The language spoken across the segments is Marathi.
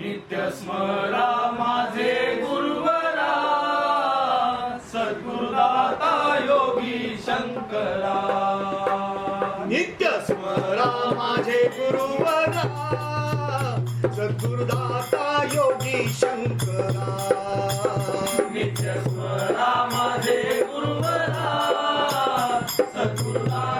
नित्य स्मरा माझे गुरुवरा सद्गुरुदाता योगी शंकरा. नित्य स्मरा माझे गुरुवरा सद्गुरुदाता योगी शंकरा. नित्य स्मरा माझे गुरुवरा सद्गुरुदाता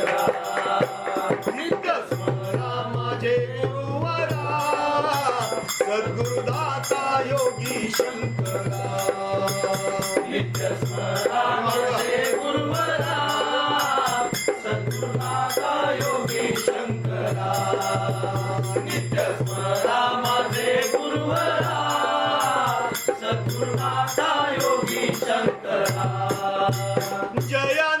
Yeah, yeah.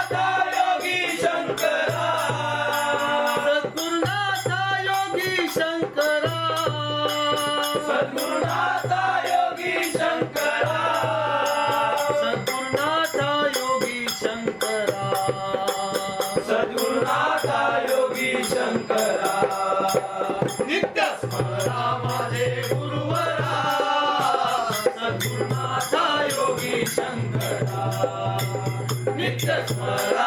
नाथा योगी शंकरा. नित्य स्मरा माझे गुरुवरा सद्गुरुनाथा योगी शंकरा. नित्य स्मरा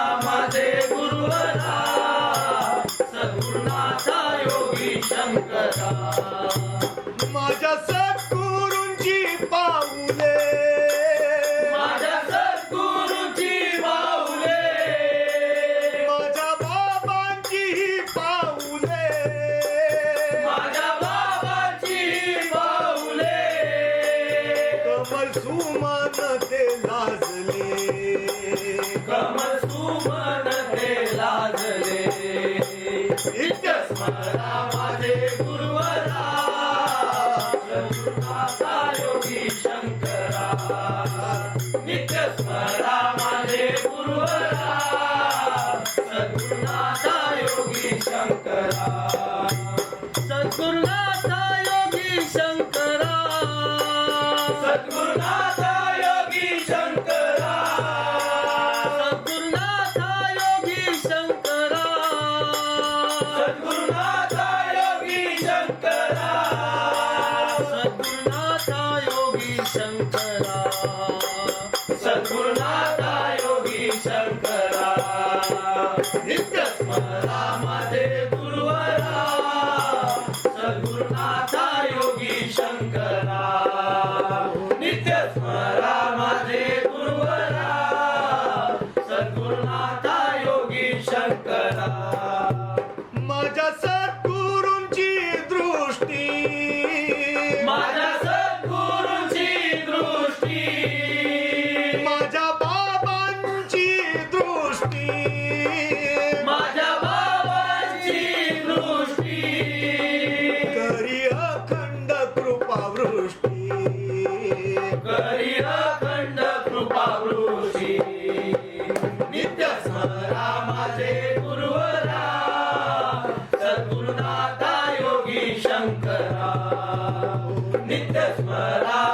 Death Marat.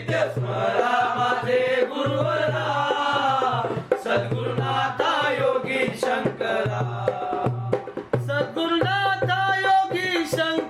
नित्य स्मरा माझे गुरुवरा सद्गुरुनाथा योगी शंकरा. सद्गुरुनाथा योगी शंकर.